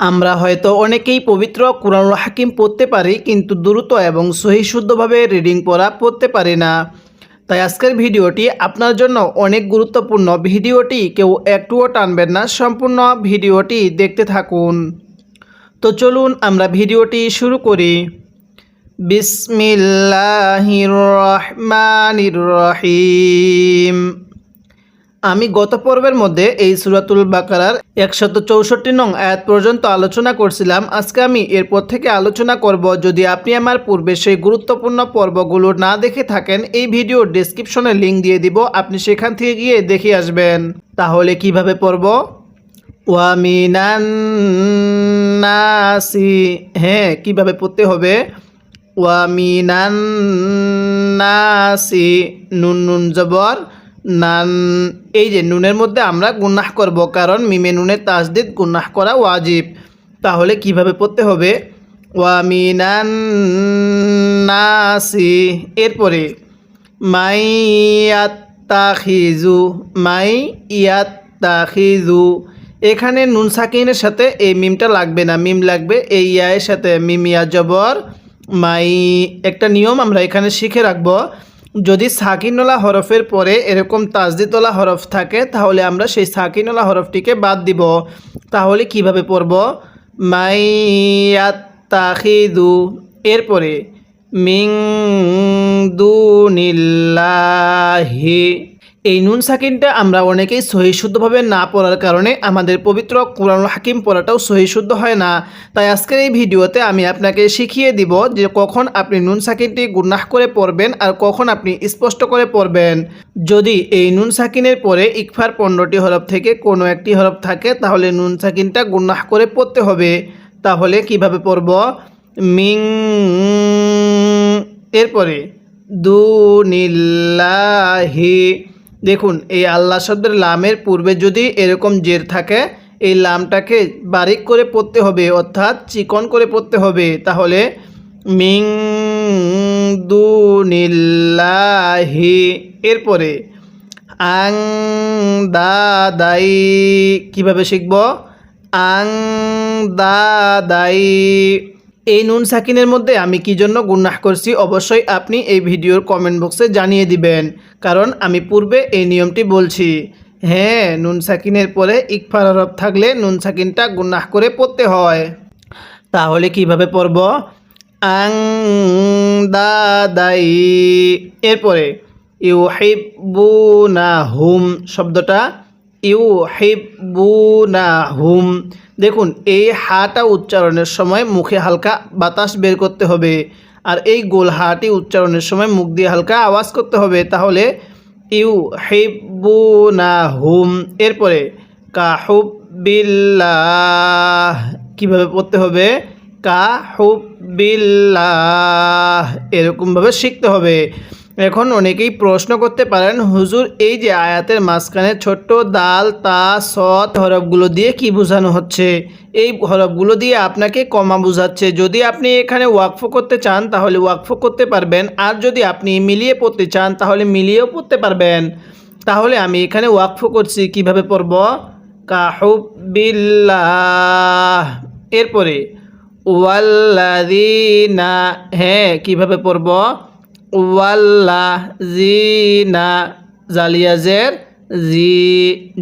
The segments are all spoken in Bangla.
আমরা হয়তো অনেকেই পবিত্র কোরআনুল হাকিম পড়তে পারি, কিন্তু দ্রুত এবং সহি শুদ্ধভাবে রিডিং পড়া পড়তে পারি না। তাই আজকের ভিডিওটি আপনার জন্য অনেক গুরুত্বপূর্ণ। ভিডিওটি কেউ একটুও টানবেন না, সম্পূর্ণ ভিডিওটি দেখতে থাকুন। তো চলুন আমরা ভিডিওটি শুরু করি। বিসমিল্লাহির রহমানির রহিম। আমি গত পর্বের মধ্যে এই সুরাতুল বাকারার একশত চৌষট্টি নং আয়াত পর্যন্ত আলোচনা করছিলাম। আজকে আমি এরপর থেকে আলোচনা করব। যদি আপনি আমার পূর্বে সেই গুরুত্বপূর্ণ পর্বগুলো না দেখে থাকেন, এই ভিডিও ডেসক্রিপশনে লিঙ্ক দিয়ে দিব। আপনি সেখান থেকে গিয়ে দেখে আসবেন। তাহলে কীভাবে পড়ব? ওয়ামিনান্নাসি হ্যাঁ কীভাবে পড়তে হবে? ওয়ামিনান্নাসি নুন নুন, জবর। নান, এই যে নুনের মধ্যে আমরা গুনাহ করব, কারণ মিমে নুনের তাসদিদ গুনাহ করা ওয়াজিব। তাহলে কীভাবে পড়তে হবে? ওয়ামিনান্নাসি এরপরে, মাই ইয়াত্তাখিজু মাই ইয়াত্তাখিজু এখানে নুন সাকিনের সাথে এই মিমটা লাগবে না। মিম লাগবে এই ইয়ায়ের সাথে। মিম ইয়া জবর, মাই, একটা নিয়ম আমরা এখানে শিখে রাখব। যদি সাকিনলা হরফের পরে এরকম তাজদিতলা হরফ থাকে, তাহলে আমরা সেই সাকিনলা হরফটিকে বাদ দিব। তাহলে কীভাবে পড়ব? মাইয়াত্তাখিদু এরপরে মিং দু দুনিল্লাহি এই নুন সাকিনটা আমরা অনেকেই সহিশুদ্ধভাবে না পড়ার কারণে আমাদের পবিত্র কোরআনুল হাকিম পড়াটাও সহিশুদ্ধ হয় না। তাই আজকের এই ভিডিওতে আমি আপনাকে শিখিয়ে দিব যে কখন আপনি নুন সাকিনটি গুনাহ করে পড়বেন আর কখন আপনি স্পষ্ট করে পড়বেন। যদি এই নুন সাকিনের পরে ইকফার পনেরোটি হরফ থেকে কোনো একটি হরফ থাকে, তাহলে নুন সাকিনটা গুনাহ করে পড়তে হবে। তাহলে কীভাবে পড়ব? মিং এরপরে দু দুনিল্লাহি দেখুন, এই আল্লাহ শব্দের লামের পূর্বে যদি এরকম জের থাকে, এই লামটাকে বারিক করে পড়তে হবে, অর্থাৎ চিকন করে পড়তে হবে, তাহলে মিং দুনিল্লাহি। এরপরে, আং দাদাই, কীভাবে শিখব? আং দাদাই। এই নুন সাকিনের মধ্যে আমি কি জন্য গুনাহ করছি অবশ্যই আপনি এই ভিডিওর কমেন্ট বক্সে জানিয়ে দিবেন, কারণ আমি পূর্বে এই নিয়মটি বলছি। হ্যাঁ নুন সাকিনের পরে ইকফার হরফ থাকলে নুন সাকিনটা গুনাহ করে পড়তে হয়। তাহলে কীভাবে পড়ব? আং দাদাই এরপরে ইউ হিব্বুনা হুম শব্দটা ইউ হুম দেখুন, এই হাটা উচ্চারণের সময় মুখে হালকা বাতাস বের করতে হবে আর এই গোল হাটি উচ্চারণের সময় মুখ দিয়ে হালকা আওয়াজ করতে হবে। তাহলে ইউ হুম এরপরে কাহুবিল্লাহ কীভাবে পড়তে হবে? কাহুবিল্লাহ এরকমভাবে শিখতে হবে। এখন অনেকেই প্রশ্ন করতে পারেন, হুজুর, এই যে আয়াতের মাঝখানে ছোট্ট দাল, তা, সৎ হরফগুলো দিয়ে কি বোঝানো হচ্ছে? এই হরফগুলো দিয়ে আপনাকে কমা বোঝাচ্ছে। যদি আপনি এখানে ওয়াকফ করতে চান, তাহলে ওয়াকফ করতে পারবেন। আর যদি আপনি মিলিয়ে পড়তে চান, তাহলে মিলিয়েও পড়তে পারবেন। তাহলে আমি এখানে ওয়াকফ করছি। কীভাবে পড়ব? কাহুবিল্লাহ। এরপরে ওয়াল্লাদিনা হ্যাঁ কীভাবে পড়ব? ওয়াল্লাহ জিনা জালিয়াজের জি,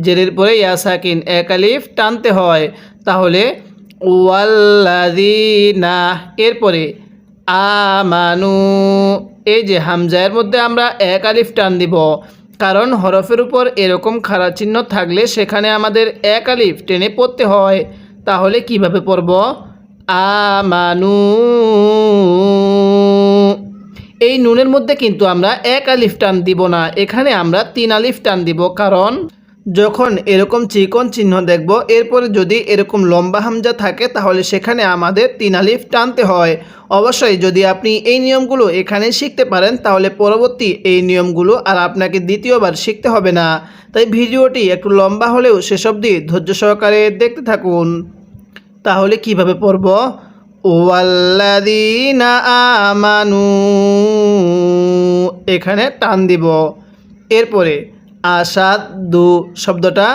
জেরের পরে ইয়াসাকিন, এক আলিফ টানতে হয়। তাহলে ওয়াল্লাদিনা এরপরে আমানু, এই যে হামজায়ের মধ্যে আমরা এক আলিফ টান দিব। কারণ হরফের উপর এরকম খাড়া চিহ্ন থাকলে সেখানে আমাদের এক আলিফ টেনে পড়তে হয়। তাহলে কীভাবে পড়ব? আমানু এই নুনের মধ্যে কিন্তু আমরা এক আলিফ টান দিব না, এখানে আমরা তিন আলিফ টান দিব। কারণ যখন এরকম চিকন চিহ্ন দেখব, এরপরে যদি এরকম লম্বা হামজা থাকে, তাহলে সেখানে আমাদের তিন আলিফ টানতে হয়। অবশ্যই যদি আপনি এই নিয়মগুলো এখানে শিখতে পারেন, তাহলে পরবর্তী এই নিয়মগুলো আর আপনাকে দ্বিতীয়বার শিখতে হবে না। তাই ভিডিওটি একটু লম্বা হলেও শেষ অবধি ধৈর্য সহকারে দেখতে থাকুন। তাহলে কীভাবে পড়ব? ওয়াল্লাদিনা আমানু। এখানে টান দিব। এরপরে আসাদ দু শব্দটা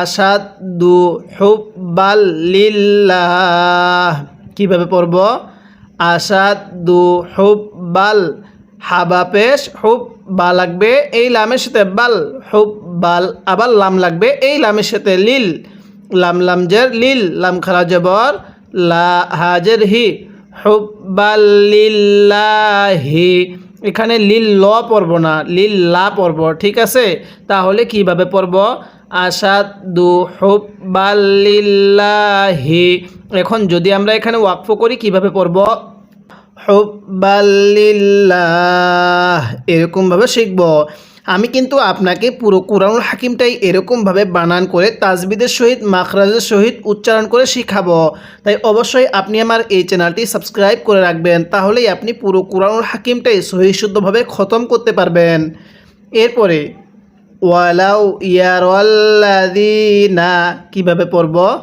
আসাদু হুব্বাল লিল্লাহ। কীভাবে পড়ব? আসাদু হুব্বাল, হাবা পেশ হুব বা লাগবে, এই লামের সাথে বাল হুব বাল আবার লাম লাগবে, এই লামের সাথে লিল। লাম লাম জের, লিল, লাম খারা জবর লা হাজের হি হুব্বাল্লিল্লাহি এখানে লিল ল পড়ব না, লিল লা পড়ব, ঠিক আছে? তাহলে কীভাবে পড়ব? আসাদু হুব্বাল্লিল্লাহি এখন যদি আমরা এখানে ওয়াকফ করি, কীভাবে পড়ব? হুব্বাল্লিল্লাহ এরকমভাবে শিখব। আমি কিন্তু আপনাকে পুরো কোরআনুল হাকিমটাই এরকমভাবে বানান করে তাজবিদের সহিত, মাখরাজের সহিত উচ্চারণ করে শিখাবো। তাই অবশ্যই আপনি আমার এই চ্যানেলটি সাবস্ক্রাইব করে রাখবেন, তাহলেই আপনি পুরো কোরআনুল হাকিমটাই সহি শুদ্ধভাবে খতম করতে পারবেন। এরপরে, ওয়ালাউ ইয়ারল্লাদিনা কীভাবে পড়ব?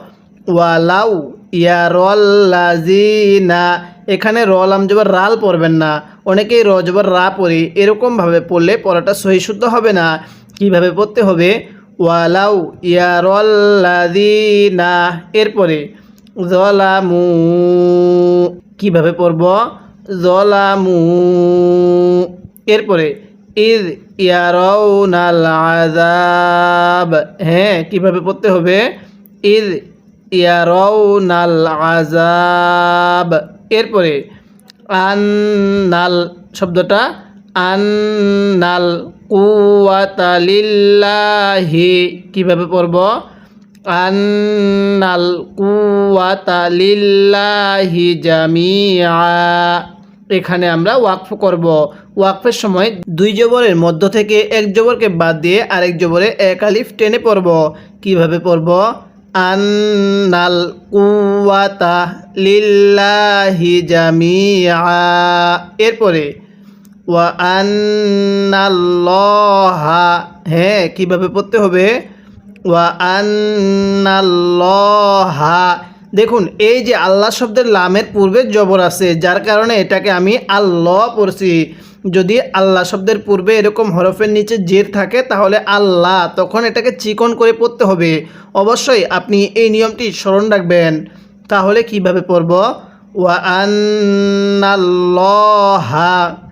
ওয়ালাউ ইয়ারল্লাজিনা এখানে র রলাম জবর রাল পড়বেন না। অনেকেই র জবর রা পড়ি, এরকমভাবে পড়লে পড়াটা সহি শুদ্ধ হবে না। কীভাবে পড়তে হবে? ওয়ালাউ ইয়ারল্লাদিনা এরপরে জলামু, কীভাবে পড়ব? জলামু, এরপরে ইদ ইয়ারাউনাল আযাব হ্যাঁ কীভাবে পড়তে হবে? ইদ ইয়ারাউনাল আযাব। এরপরে, আন্নাল শব্দটা, আন্নাল কুওয়াতা লিল্লাহি। কীভাবে পড়ব? আন্নাল কুওয়াতা লিল্লাহি জামিআ। এখানে আমরা ওয়াকফ করব। ওয়াকফের সময় দুই জবরের মধ্য থেকে এক জবরকে বাদ দিয়ে আরেক জবরে এক আলিফ টেনে পড়ব। কীভাবে পড়ব? আন্নাল কুয়াতা লিল্লাহি জামিআ এরপরে ওয়া আন্নাল্লাহা হ্যাঁ কীভাবে পড়তে হবে? ওয়া আন্নাল্লাহা দেখুন, এই যে আল্লাহ শব্দের লামের পূর্বে জবর আছে, যার কারণে এটাকে আমি আল্লাহ পড়ছি। যদি আল্লাহ শব্দের পূর্বে এরকম হরফের নিচে জের থাকে, তাহলে আল্লাহ তখন এটাকে চিকন করে পড়তে হবে। অবশ্যই আপনি এই নিয়মটি স্মরণ রাখবেন। তাহলে কীভাবে পড়ব? ওয়া আন্নাল্লাহা।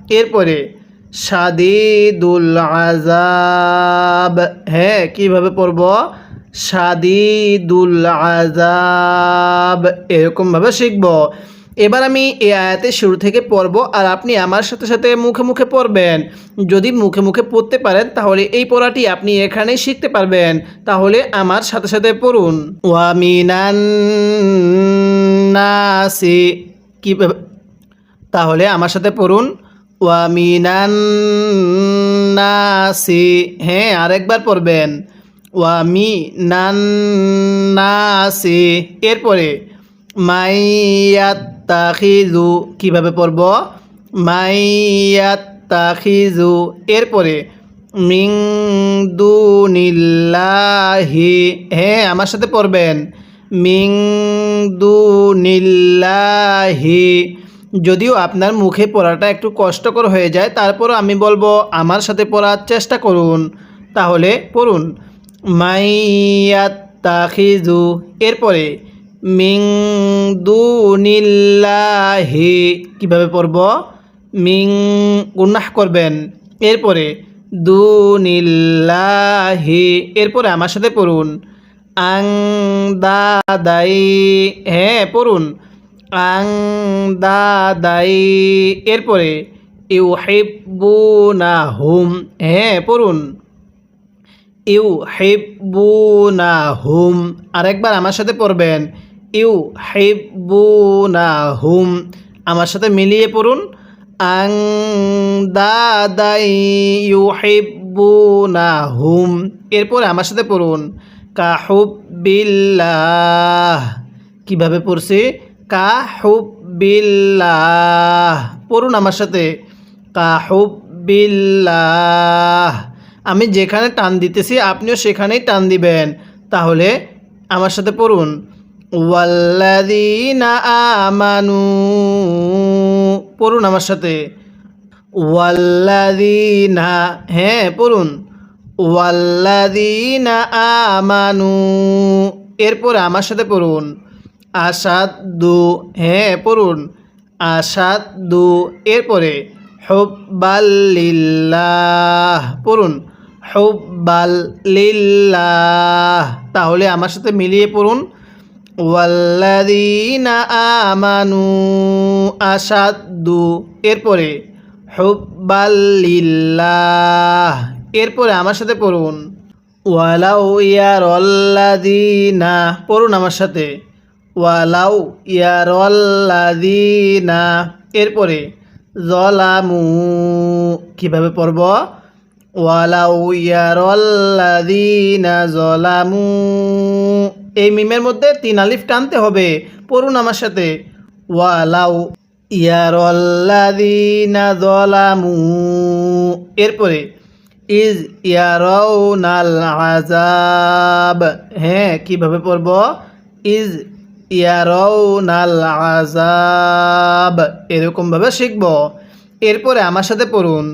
এরপরে সাদিদুল আজাব হ্যাঁ কীভাবে পড়ব? সাদিদুল আজাব এরকমভাবে শিখব। এবার আমি এই আয়াতে শুরু থেকে পড়ব আর আপনি আমার সাথে সাথে মুখে মুখে পড়বেন। যদি মুখে মুখে পড়তে পারেন, তাহলে এই পড়াটি আপনি এখানেই শিখতে পারবেন। তাহলে আমার সাথে সাথে পড়ুন। ওয়ামিনান কি তাহলে আমার সাথে পড়ুন। ওয়ামিনান হ্যাঁ আরেকবার পড়বেন। ওয়ামি নান্নাসি এরপরে মাইয়াত্তাখিজু কীভাবে পড়ব? মাইয়াত্তাখিজু এরপরে, মিং দুনিল্লাহি হ্যাঁ আমার সাথে পড়বেন। মিং দুনিল্লাহি, যদিও আপনার মুখে পড়াটা একটু কষ্টকর হয়ে যায়, তারপরও আমি বলব, আমার সাথে পড়ার চেষ্টা করুন। তাহলে পড়ুন। মাইয়াত্তাখিজু এরপরে মিং দুনিল্লাহি। কীভাবে পড়ব? মিং গুনাহ করবেন। এরপরে, দুনিল্লাহি। এরপরে আমার সাথে পড়ুন। আং দাদাই হ্যাঁ পড়ুন। আং দাদাই এরপরে ইউ হেব্বুনা হুম হ্যাঁ পড়ুন। ইউ হেব্বুনা হুম আরেকবার আমার সাথে পড়বেন। ইউ হুম আমার সাথে মিলিয়ে পড়ুন। আং দাদাই ইউ হুম এরপরে আমার সাথে পড়ুন। কাহুবিল্লাহ কীভাবে পড়ছি? কাহুবিল্লাহ পড়ুন আমার সাথে। কাহুবিল্লাহ আমি যেখানে টান দিতেছি, আপনিও সেখানেই টান দিবেন। তাহলে আমার সাথে পড়ুন। ওয়াল্লাদিনা আমানু। পড়ুন আমার সাথে। ওয়াল্লাদিনা হ্যাঁ পড়ুন। ওয়াল্লাদিনা আমানু। এরপরে আমার সাথে পড়ুন। আসাদু হ্যাঁ পড়ুন। আসাদু এরপরে হুব্বাল্লিল্লাহ, পড়ুন। হুব্বাল্লিল্লাহ, তাহলে আমার সাথে মিলিয়ে পড়ুন। ওয়াল্লাদিনা আমানু আসাদু এরপরে হুব্বাল্লিল্লাহ, এরপরে আমার সাথে পড়ুন। ওয়ালাউ ইয়ারল্লাদিনা পড়ুন আমার সাথে। ওয়ালাউ ইয়ারল্লাদিনা এরপরে জলামু, কীভাবে পড়ব? ওয়ালাউ ইয়ারল্লাদিনা জলামু এই মিমের মধ্যে তিন আলিফ টানতে হবে, পড়ুন আমার সাথে। ওয়ালাউ ইয়ারল্লাদিনা জলামু এরপরে, ইজ ইয়ারাউনাল আজাব হ্যাঁ কীভাবে পড়ব? ইজ ইয়ারাউনাল আজাব এরকমভাবে শিখব। এরপরে আমার সাথে পড়ুন।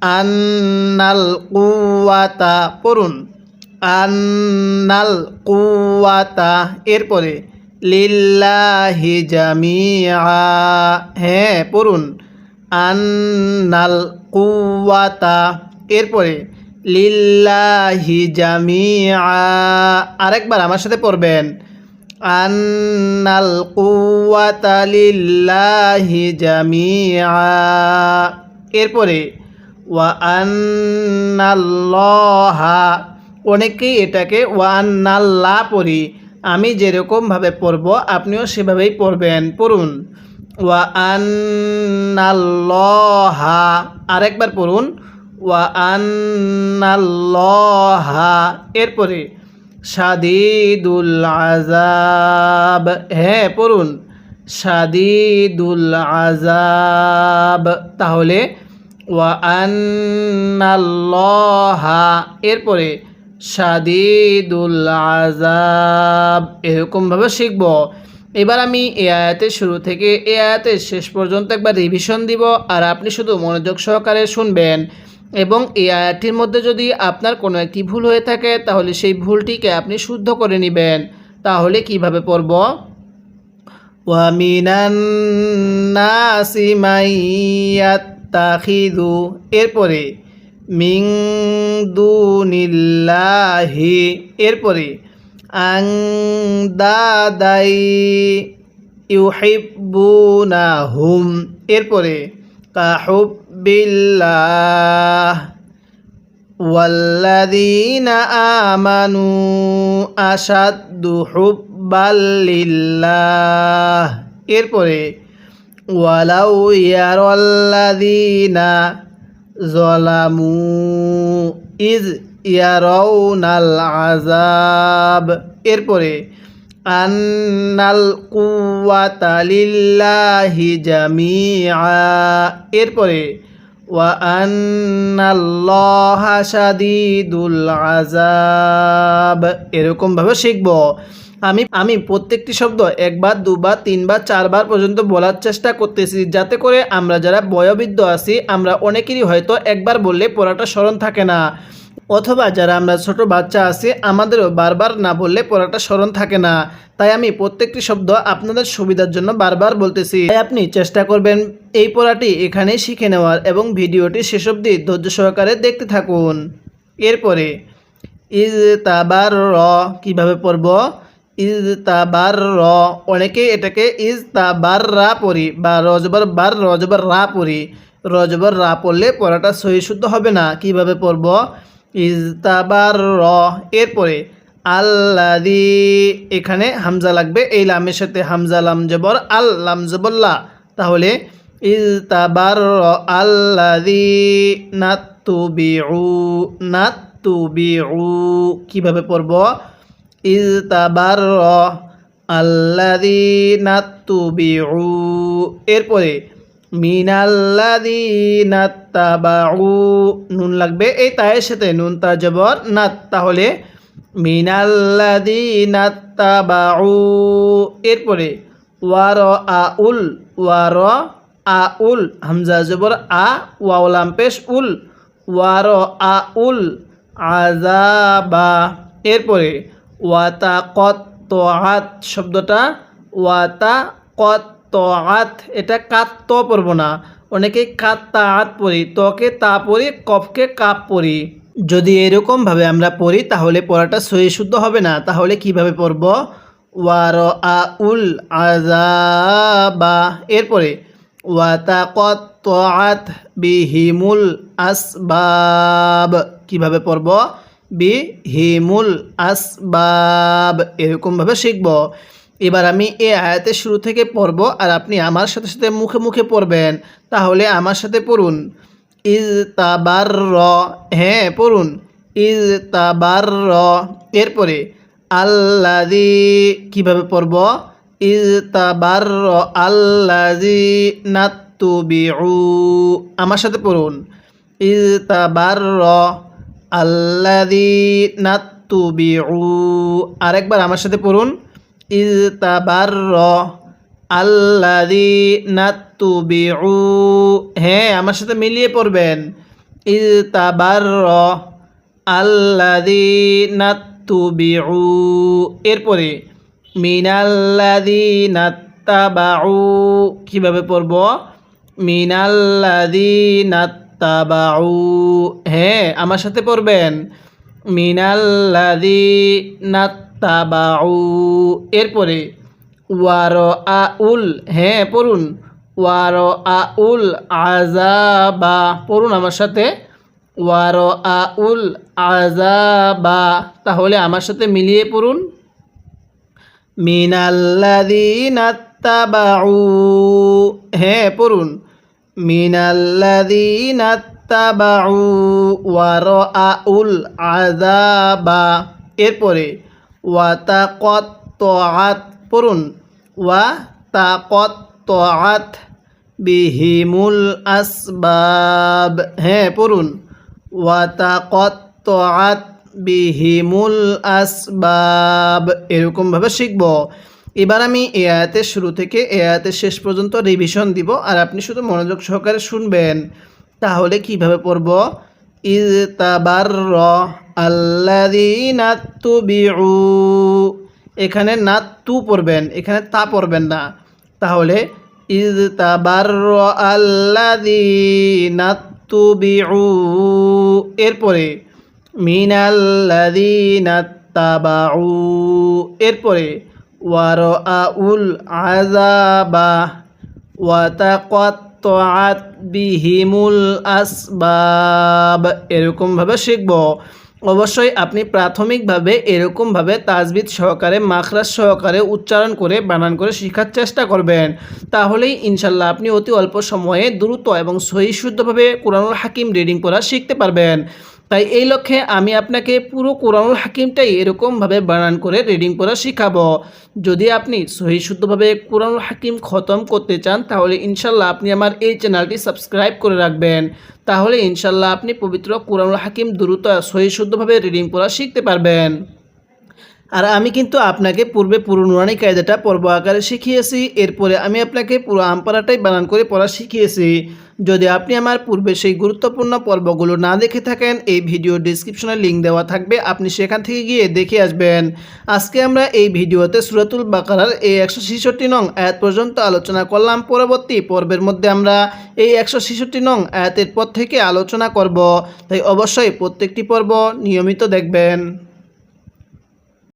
আন্নাল কুয়াতা পড়ুন। আন্নাল কুয়াতা এরপরে, লিল্লাহি জামিআ হ্যাঁ পড়ুন। আন্নাল কুয়াতা এরপরে, লিল্লাহি জামিআ, আরেকবার আমার সাথে পড়বেন। আন্নাল কুয়াতা লিল্লাহি জামিআ, এরপরে ওয়া আন্নাল্লাহা অনেকেই এটাকে ওয়া আন্নাল্লাহ পড়ি। আমি যেরকমভাবে পড়ব, আপনিও সেভাবেই পড়বেন। পড়ুন। ওয়া আন্নাল্লাহা আরেকবার পড়ুন। ওয়া আন্নাল্লাহা এরপরে সাদিদুল আজাব হ্যাঁ পড়ুন। সাদিদুল আজাব তাহলে ওয়া আন্নাল্লাহা এরপরে সাদিদুল আজাব এরকমভাবে শিখব। এবার আমি এ আয়াতের শুরু থেকে এ আয়াতের শেষ পর্যন্ত একবার রিভিশন দিব আর আপনি শুধু মনোযোগ সহকারে শুনবেন। এবং এই আয়াতটির মধ্যে যদি আপনার কোনো একটি ভুল হয়ে থাকে, তাহলে সেই ভুলটিকে আপনি শুদ্ধ করে নেবেন। তাহলে কীভাবে পড়ব? ওয়ামিনান নাসি মাইয়াত্তাখিযু এরপরে মিং দুনিল্লাহি এরপরে আং দাদাই ইউহিব্বুনাহুম এরপরে কাহুবিল্লাহ والذين آمنوا أشد حبا لله এরপরে ওয়ালাউ ইয়ারাল্লাযীনা জলামু ইজ ইয়ারাউনাল আযাব এরপরে, আন্নাল কুওয়াতা লিল্লাহি জামিআ। এরপরে, ওয়া আন্নাল্লাহা শাদীদুল আযাব। এরকমভাবে শিখব। আমি আমি প্রত্যেকটি শব্দ একবার, দুবার, তিনবার, চারবার পর্যন্ত বলার চেষ্টা করতেছি যাতে করে আমরা যারা বয়োবৃদ্ধ আছি, আমরা অনেকেরই হয়তো একবার বললে পড়াটা স্মরণ থাকে না। অথবা যারা আমরা ছোট বাচ্চা আছি, আমাদেরও বারবার না বললে পড়াটা স্মরণ থাকে না। তাই আমি প্রত্যেকটি শব্দ আপনাদের সুবিধার জন্য বারবার বলতেছি। তাই আপনি চেষ্টা করবেন এই পড়াটি এখানেই শিখে নেওয়ার এবং ভিডিওটি শেষ অবধি ধৈর্য সহকারে দেখতে থাকুন। এরপরে ইজ তাবার র কীভাবে পড়ব? ইজ তাবার র। অনেকে এটাকে ইজ তাবার রা পড়ি বা রজবর বার, রজবর রা পড়ি। রজবর রা পড়লে পড়াটা সহি শুদ্ধ হবে না। কীভাবে পড়ব? ইজ তাবার র। এরপরে, আল্লাদি, এখানে হামজা লাগবে। এই লামের সাথে হামজা, লাম, জবর, আল, লাম জবল্লা তাহলে, ইজ তাবার র। আল্লাদি নাত্তু বিউ নাত্তু বিউ কীভাবে পড়ব? ইজ তাবার র আল্লাদি নাত্তু বিউ এরপরে মিনাল্লাদি নাত্তাবাউ নুন লাগবে এই তায়ের সাথে, নুন তা জবর নাত। তাহলে মিনাল্লাদি নাত্তাবাউ এরপরে ওয়ার আ উল ওয়ার আ উল হামজা জবর আ ওয়াওলাম পেশ উল। ওয়ার আ উল আজাবা এরপরে ওয়াতা কত আত শব্দটা ওয়াতা কত আত এটা কাত ত পড়ব না। অনেকে কাত্তা আত পড়ি, তকে তা পড়ি, কফকে কাপ পড়ি। যদি এরকমভাবে আমরা পড়ি, তাহলে পড়াটা সহি শুদ্ধ হবে না। তাহলে কীভাবে পড়ব? ওয়ার আ উল আজাবা এরপরে, ওয়াতাকত্তাআত বিহিমুল আসবাব। কীভাবে পড়ব? বিহিমুল আসবাব। এরকমভাবে শিখব। এবার আমি এ আয়াতের শুরু থেকে পড়ব আর আপনি আমার সাথে সাথে মুখে মুখে পড়বেন। তাহলে আমার সাথে পড়ুন। ইজ তাবার র হ্যাঁ পড়ুন। ইজ তাবার র এরপরে আল্লাদি কীভাবে পড়ব? ইজ তাবার র আল্লাদি নাত্তুবিউ। আমার সাথে পড়ুন। ইজ তাবার র আল্লাদি নাত্তুবিউ আরেকবার আমার সাথে পড়ুন। ইজ তাবার র আল্লাদি নাত্তুবিউ হ্যাঁ আমার সাথে মিলিয়ে পড়বেন। ইজ তাবার র আল্লাদি নাত্তুবিউ এরপরে মিনাল্লাদি নাত্তাবাউ কীভাবে পড়ব? মিনাল্লাদি নাত্তাবাউ হ্যাঁ আমার সাথে পড়বেন। মিনাল্লাদি নাত্তাবাউ। এরপরে ওয়ার আ উল হ্যাঁ পড়ুন। ওয়ার আ উল আজাবা পড়ুন আমার সাথে। ওয়ার আ উল আজাবা তাহলে আমার সাথে মিলিয়ে পড়ুন। মিনাল্লাদিনা তাবাউ হ্যাঁ পড়ুন। তাবাউ ওয়ার আ উল আজাবা এরপরে ওয়াতাকত্তাআত পড়ুন ওয়া তাকত্তাআত বিহিমুল আসবাব হ্যাঁ পড়ুন ওয়া তাকত্তাআত বিহিমুল আসবাব এরকমভাবে শিখব এবার আমি এ আয়াতের শুরু থেকে এ আয়াতের শেষ পর্যন্ত রিভিশন দিব, আর আপনি শুধু মনোযোগ সহকারে শুনবেন। তাহলে কীভাবে পড়ব? ইজ তাবার র আল্লাদিনা তুবিউ। এখানে না তু পড়বেন, এখানে তা পড়বেন না। তাহলে ইজ তাবার র আল্লাদিনা তুবিউ। এরপরে মিনাল্লাদিনা তাবাউ। এরপরে আউল আজাবা ওয়াতাকত্তাআত বিহিমুল আসবাব এরকমভাবে শিখব। অবশ্যই আপনি প্রাথমিকভাবে এরকমভাবে তাজবিদ সহকারে, মাখরাজ সহকারে উচ্চারণ করে, বানান করে শেখার চেষ্টা করবেন। তাহলেই ইনশাল্লাহ আপনি অতি অল্প সময়ে দ্রুত এবং সহি শুদ্ধভাবে কোরআনুল হাকিম রিডিং পড়া শিখতে পারবেন। তাই এই লক্ষ্যে আমি আপনাকে পুরো কোরআনুল হাকিমটাই এরকমভাবে বানান করে রিডিং পড়া শেখাবো। যদি আপনি সহি শুদ্ধভাবে কোরআনুল হাকিম খতম করতে চান, তাহলে ইনশাল্লাহ আপনি আমার এই চ্যানেলটি সাবস্ক্রাইব করে রাখবেন। তাহলে ইনশাল্লাহ আপনি পবিত্র কোরআনুল হাকিম দ্রুত সহি শুদ্ধভাবে রিডিং পড়া শিখতে পারবেন। আর আমি কিন্তু আপনাকে পূর্বে পুরো নুরানি কায়দাটা পর্ব আকারে শিখিয়েছি, এরপরে আমি আপনাকে পুরো আমপারাটাই বানান করে পড়া শিখিয়েছি। যদি আপনি আমার পূর্বে সেই গুরুত্বপূর্ণ পর্বগুলো না দেখে থাকেন, এই ভিডিও ডিসক্রিপশনে লিঙ্ক দেওয়া থাকবে, আপনি সেখান থেকে গিয়ে দেখে আসবেন। আজকে আমরা এই ভিডিওতে সুরাতুল বাকারার এই একশো ছেষট্টি নং আয়াত পর্যন্ত আলোচনা করলাম। পরবর্তী পর্বের মধ্যে আমরা এই একশো ছেষট্টি নং আয়াতের পর থেকে আলোচনা করব। তাই অবশ্যই প্রত্যেকটি পর্ব নিয়মিত দেখবেন।